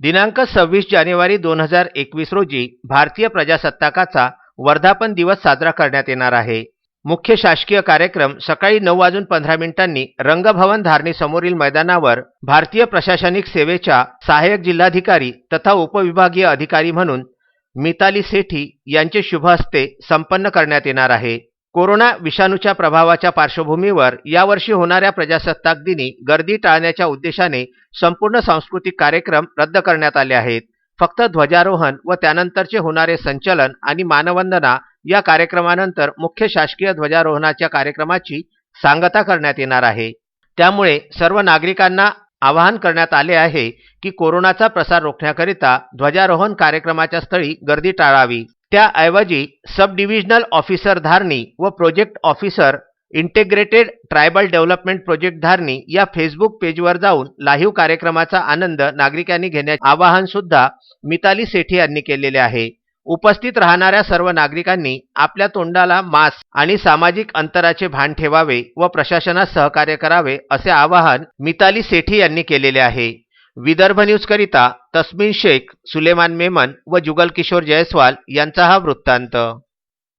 दिनांक सव्वीस जानेवारी दोन हजार एकवीस रोजी भारतीय प्रजासत्ताकाचा वर्धापन दिवस साजरा करण्यात येणार आहे. मुख्य शासकीय कार्यक्रम सकाळी नऊ वाजून पंधरा मिनिटांनी रंगभवन धारणीसमोरील मैदानावर भारतीय प्रशासनिक सेवेच्या सहाय्यक जिल्हाधिकारी तथा उपविभागीय अधिकारी म्हणून मिताली सेठी यांचे शुभ हस्ते संपन्न करण्यात येणार आहे. कोरोना विषाणूच्या प्रभावाच्या पार्श्वभूमीवर यावर्षी होणाऱ्या प्रजासत्ताक दिनी गर्दी टाळण्याच्या उद्देशाने संपूर्ण सांस्कृतिक कार्यक्रम रद्द करण्यात आले आहेत. फक्त ध्वजारोहण व त्यानंतरचे होणारे संचलन आणि मानवंदना या कार्यक्रमानंतर मुख्य शासकीय ध्वजारोहणाच्या कार्यक्रमाची सांगता करण्यात येणार आहे. त्यामुळे सर्व नागरिकांना आवाहन करण्यात आले आहे की कोरोनाचा प्रसार रोखण्याकरिता ध्वजारोहण कार्यक्रमाच्या स्थळी गर्दी टाळावी. त्याऐवजी सब डिव्हिजनल ऑफिसर धारणी व project officer integrated tribal development project Dharni या फेसबुक पेजवर जाऊन लाईव्ह कार्यक्रमाचा आनंद नागरिकांनी घेण्याचे आवाहन सुद्धा मिताली सेठी यांनी केलेले आहे. उपस्थित राहणाऱ्या सर्व नागरिकांनी आपल्या तोंडाला मास्क आणि सामाजिक अंतराचे भान ठेवावे व प्रशासनास सहकार्य करावे असे आवाहन मिताली सेठी यांनी केलेले आहे. विदर्भ न्यूजकरिता तस्मिन शेख सुलेमान मेमन व जुगल किशोर जयस्वाल यांचा हा वृत्तांत.